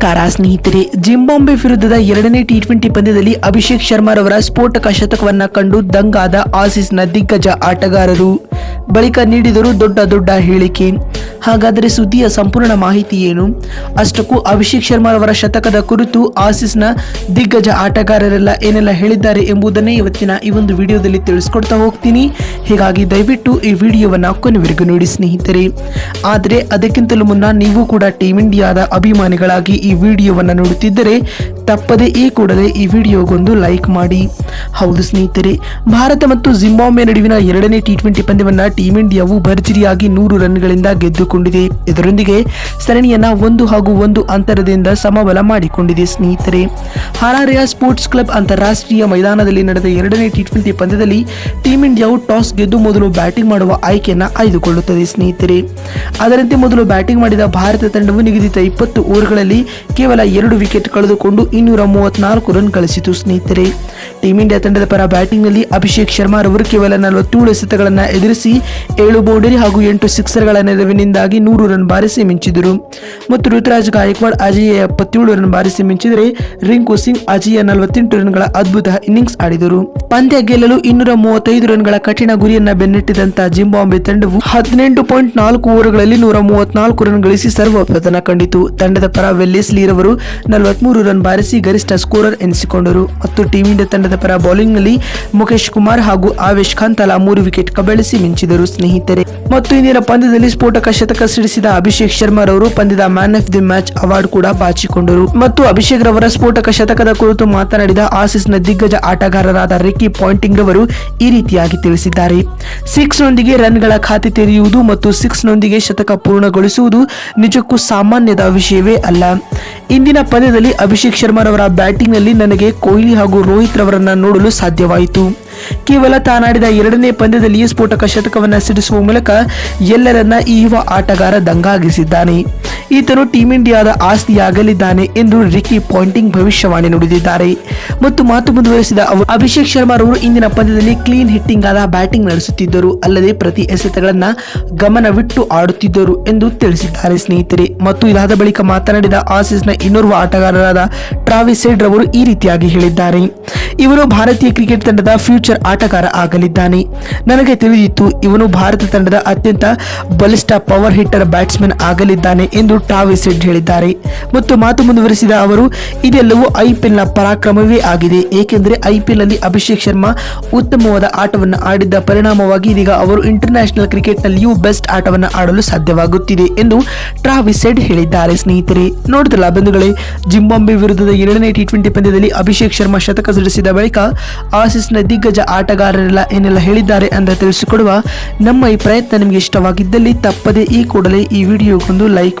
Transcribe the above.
ನಮಸ್ಕಾರ, ಸ್ನೇಹಿತರೆ. ಜಿಂಬಾಂಬೆ ವಿರುದ್ಧದ ಎರಡನೇ ಟಿ ಟ್ವೆಂಟಿ ಪಂದ್ಯದಲ್ಲಿ ಅಭಿಷೇಕ್ ಶರ್ಮಾರವರ ಸ್ಫೋಟಕ ಶತಕವನ್ನ ಕಂಡು ದಂಗಾದ ಆಸೀಸ್ನ ದಿಗ್ಗಜ ಆಟಗಾರರು. ಬಳಿಕ ನೀಡಿದರು ದೊಡ್ಡ ದೊಡ್ಡ ಹೇಳಿಕೆ. ಹಾಗಾದರೆ ಸುದ್ದಿಯ ಸಂಪೂರ್ಣ ಮಾಹಿತಿ ಏನು? ಅಷ್ಟಕ್ಕೂ ಅಭಿಷೇಕ್ ಶರ್ಮಾರವರ ಶತಕದ ಕುರಿತು ಆಸೀಸ್ನ ದಿಗ್ಗಜ ಆಟಗಾರರೆಲ್ಲ ಏನೆಲ್ಲ ಹೇಳಿದ್ದಾರೆ ಎಂಬುದನ್ನೇ ಇವತ್ತಿನ ಈ ಒಂದು ವಿಡಿಯೋದಲ್ಲಿ ತಿಳಿಸ್ಕೊಡ್ತಾ ಹೋಗ್ತೀನಿ. ಹೀಗಾಗಿ ದಯವಿಟ್ಟು ಈ ವಿಡಿಯೋವನ್ನು ಕೊನೆವರೆಗೂ ನೋಡಿ ಸ್ನೇಹಿತರೆ. ಆದರೆ ಅದಕ್ಕಿಂತಲೂ ಮುನ್ನ ನೀವು ಕೂಡ ಟೀಮ್ ಇಂಡಿಯಾದ ಅಭಿಮಾನಿಗಳಾಗಿ ಈ ವಿಡಿಯೋವನ್ನು ನೋಡುತ್ತಿದ್ದರೆ ತಪ್ಪದೆ ಈ ಕೂಡಲೇ ಈ ವಿಡಿಯೋಗೊಂದು ಲೈಕ್ ಮಾಡಿ. ಹೌದು ಸ್ನೇಹಿತರೆ, ಭಾರತ ಮತ್ತು ಜಿಂಬಾಬ್ವೆ ನಡುವಿನ ಎರಡನೇ ಟಿ ಟ್ವೆಂಟಿ ಪಂದ್ಯವನ್ನು ಟೀಂ ಇಂಡಿಯಾವು ಭರ್ಜರಿಯಾಗಿ ನೂರು ರನ್ಗಳಿಂದ ಗೆದ್ದುಕೊಂಡಿದೆ. ಇದರೊಂದಿಗೆ ಸರಣಿಯನ್ನ ಒಂದು ಹಾಗೂ ಒಂದು ಅಂತರದಿಂದ ಸಮಬಲ ಮಾಡಿಕೊಂಡಿದೆ ಸ್ನೇಹಿತರೆ. ಹರಾರೆಯ ಸ್ಪೋರ್ಟ್ಸ್ ಕ್ಲಬ್ ಅಂತಾರಾಷ್ಟ್ರೀಯ ಮೈದಾನದಲ್ಲಿ ನಡೆದ ಎರಡನೇ ಟಿ ಟ್ವೆಂಟಿ ಪಂದ್ಯದಲ್ಲಿ ಟೀಂ ಇಂಡಿಯಾವು ಟಾಸ್ ಗೆದ್ದು ಮೊದಲು ಬ್ಯಾಟಿಂಗ್ ಮಾಡುವ ಆಯ್ಕೆಯನ್ನು ಆಯ್ದುಕೊಳ್ಳುತ್ತದೆ ಸ್ನೇಹಿತರೆ. ಅದರಂತೆ ಮೊದಲು ಬ್ಯಾಟಿಂಗ್ ಮಾಡಿದ ಭಾರತ ತಂಡವು ನಿಗದಿತ ಇಪ್ಪತ್ತು ಓವರ್ಗಳಲ್ಲಿ ಕೇವಲ ಎರಡು ವಿಕೆಟ್ ಕಳೆದುಕೊಂಡು ಇನ್ನೂರ ಮೂವತ್ನಾಲ್ಕು ರನ್ ಗಳಿಸಿತು ಸ್ನೇಹಿತರೆ. ಟೀಮ್ ಇಂಡಿಯಾ ತಂಡದ ಪರ ಬ್ಯಾಟಿಂಗ್ನಲ್ಲಿ ಅಭಿಷೇಕ್ ಶರ್ಮಾ ರವರು ಕೇವಲ ನಲವತ್ತೇಳು ಎಸೆತಗಳನ್ನು ಎದುರಿಸಿ ಏಳು ಬೌಂಡರಿ ಹಾಗೂ ಎಂಟು ಸಿಕ್ಸರ್ಗಳ ನೆರವಿನಿಂದಾಗಿ ನೂರು ರನ್ ಬಾರಿಸಿ ಮಿಂಚಿದರು. ಮತ್ತು ಋತುರಾಜ್ ಗಾಯಕ್ವಾಡ್ ಅಜಯ ಎಪ್ಪತ್ತೇಳು ರನ್ ಬಾರಿಸಿ ಮಿಂಚಿದರೆ ರಿಂಕು ಸಿಂಗ್ ಅಜಯ ನಲವತ್ತೆಂಟು ರನ್ಗಳ ಅದ್ಭುತ ಇನ್ನಿಂಗ್ಸ್ ಆಡಿದರು. ಪಂದ್ಯ ಗೆಲ್ಲಲು ಇನ್ನೂರ ಮೂವತ್ತೈದು ರನ್ಗಳ ಕಠಿಣ ಗುರಿಯನ್ನ ಬೆನ್ನಟ್ಟಿದಂತ ಜಿಂಬಾಂಬೆ ತಂಡವು ಹದಿನೆಂಟು ಪಾಯಿಂಟ್ ನಾಲ್ಕು ಓವರ್ಗಳಲ್ಲಿ ನೂರ ಮೂವತ್ನಾಲ್ಕು ರನ್ ಗಳಿಸಿ ಸರ್ವ ಪತನ ಕಂಡಿತು. ತಂಡದ ಪರ ವೆಲ್ಲೆಸ್ಲಿ ರವರು ನಲವತ್ಮೂರು ರನ್ ಬಾರಿಸಿ ಗರಿಷ್ಠ ಸ್ಕೋರರ್ ಎನಿಸಿಕೊಂಡರು. ಮತ್ತು ಟೀಮ್ ಇಂಡಿಯಾ ತಂಡದ ಪರ ಬೌಲಿಂಗ್ನಲ್ಲಿ ಮುಖೇಶ್ ಕುಮಾರ್ ಹಾಗೂ ಆವೇಶ್ ಖಾನ್ ತಲಾ ಮೂರು ವಿಕೆಟ್ ಕಬಳಿಸಿ ಮಿಂಚಿದರು ಸ್ನೇಹಿತರೆ. ಮತ್ತು ಇಂದಿನ ಪಂದ್ಯದಲ್ಲಿ ಸ್ಫೋಟಕ ಶತಕ ಸಿಡಿಸಿದ ಅಭಿಷೇಕ್ ಶರ್ಮಾ ರವರು ಪಂದ್ಯದ man of the match award ಕೂಡ ಬಾಚಿಕೊಂಡರು. ಮತ್ತು ಅಭಿಷೇಕ್ ರವರ ಸ್ಫೋಟಕ ಶತಕದ ಕುರಿತು ಮಾತನಾಡಿದ ಆಸೀಸ್ನ ದಿಗ್ಗಜ ಆಟಗಾರರಾದ ರಿಕ್ಕಿ ಪಾಯಿಂಟಿಂಗ್ ರವರು ಈ ರೀತಿಯಾಗಿ ತಿಳಿಸಿದ್ದಾರೆ. ಸಿಕ್ಸ್ ನೊಂದಿಗೆ ರನ್ಗಳ ಖಾತೆ ತೆರೆಯುವುದು ಮತ್ತು ಸಿಕ್ಸ್ ನೊಂದಿಗೆ ಶತಕ ಪೂರ್ಣಗೊಳಿಸುವುದು ನಿಜಕ್ಕೂ ಸಾಮಾನ್ಯದ ವಿಷಯವೇ ಅಲ್ಲ. ಇಂದಿನ ಪಂದ್ಯದಲ್ಲಿ ಅಭಿಷೇಕ್ ಶರ್ಮಾರವರ ಬ್ಯಾಟಿಂಗ್ನಲ್ಲಿ ನನಗೆ ಕೊಹ್ಲಿ ಹಾಗೂ ರೋಹಿತ್ ರವರನ್ನು ನೋಡಲು ಸಾಧ್ಯವಾಯಿತು. ಕೇವಲ ತಾನಾಡಿದ ಎರಡನೇ ಪಂದ್ಯದಲ್ಲಿಯೇ ಸ್ಫೋಟಕ ಶತಕವನ್ನು ಸಿಡಿಸುವ ಮೂಲಕ ಎಲ್ಲರನ್ನ ಈ ಯುವ ಆಟಗಾರ ದಂಗಾಗಿಸಿದ್ದಾನೆ. ಈತನು ಟೀಮ್ ಇಂಡಿಯಾದ ಆಸ್ತಿಯಾಗಲಿದ್ದಾನೆ ಎಂದು ರಿಕಿ ಪಾಯಿಂಟಿಂಗ್ ಭವಿಷ್ಯವಾಣಿ ನುಡಿದಿದ್ದಾರೆ. ಮತ್ತು ಮಾತು ಮುಂದುವರೆಸಿದ ಅಭಿಷೇಕ್ ಶರ್ಮಾ ರವರು ಇಂದಿನ ಪಂದ್ಯದಲ್ಲಿ ಕ್ಲೀನ್ ಹಿಟ್ಟಿಂಗ್ ಆದ ಬ್ಯಾಟಿಂಗ್ ನಡೆಸುತ್ತಿದ್ದರು, ಅಲ್ಲದೆ ಪ್ರತಿ ಎಸೆತಗಳನ್ನ ಗಮನವಿಟ್ಟು ಆಡುತ್ತಿದ್ದರು ಎಂದು ತಿಳಿಸಿದ್ದಾರೆ ಸ್ನೇಹಿತರೆ. ಮತ್ತು ಇದಾದ ಬಳಿಕ ಮಾತನಾಡಿದ ಆಸೀಸ್ನ ಇನ್ನೋರ್ವ ಆಟಗಾರರಾದ ಟ್ರಾವಿಸ್ ಸೆಡ್ ರವರು ಈ ರೀತಿಯಾಗಿ ಹೇಳಿದ್ದಾರೆ. ಇವನು ಭಾರತೀಯ ಕ್ರಿಕೆಟ್ ತಂಡದ ಫ್ಯೂಚರ್ ಆಟಗಾರ ಆಗಲಿದ್ದಾನೆ. ನನಗೆ ತಿಳಿದಿತ್ತು, ಇವನು ಭಾರತ ತಂಡದ ಅತ್ಯಂತ ಬಲಿಷ್ಠ ಪವರ್ ಹಿಟ್ಟರ್ ಬ್ಯಾಟ್ಸ್ಮನ್ ಆಗಲಿದ್ದಾನೆ ಎಂದು ಟ್ರಾವಿಸ್ ಹೆಡ್ ಹೇಳಿದ್ದಾರೆ. ಮತ್ತು ಮಾತು ಮುಂದುವರಿಸಿದ ಅವರು, ಇದೆಲ್ಲವೂ ಐಪಿಎಲ್ನ ಪರಾಕ್ರಮವೇ ಆಗಿದೆ. ಏಕೆಂದರೆ ಐಪಿಎಲ್ನಲ್ಲಿ ಅಭಿಷೇಕ್ ಶರ್ಮಾ ಉತ್ತಮವಾದ ಆಟವನ್ನು ಆಡಿದ್ದ ಪರಿಣಾಮವಾಗಿ ಇದೀಗ ಅವರು ಇಂಟರ್ನ್ಯಾಷನಲ್ ಕ್ರಿಕೆಟ್ನಲ್ಲಿಯೂ ಬೆಸ್ಟ್ ಆಟವನ್ನು ಆಡಲು ಸಾಧ್ಯವಾಗುತ್ತಿದೆ ಎಂದು ಟ್ರಾವಿಸ್ ಹೆಡ್ ಹೇಳಿದ್ದಾರೆ. ಸ್ನೇಹಿತರೆ, ನೋಡಿದ್ರಲ್ಲ ಬಂಧುಗಳೇ, ಜಿಂಬಾಂಬೆ ವಿರುದ್ಧದ ಎರಡನೇ ಟಿ ಟ್ವೆಂಟಿ ಪಂದ್ಯದಲ್ಲಿ ಅಭಿಷೇಕ್ ಶರ್ಮಾ ಶತಕ ಸಿಡಿಸಿದ ಬಳಿಕ ನ ದಿಗ್ಗಜ ಆಟಗಾರರೆಲ್ಲ ಏನೆಲ್ಲ ಹೇಳಿದ್ದಾರೆ ಅಂತ ತಿಳಿಸಿಕೊಡುವ ನಮ್ಮ ಈ ಪ್ರಯತ್ನ ನಿಮಗೆ ಇಷ್ಟವಾಗಿದ್ದಲ್ಲಿ ತಪ್ಪದೇ ಈ ಕೂಡಲೇ ಈ ವಿಡಿಯೋಗೊಂದು ಲೈಕ್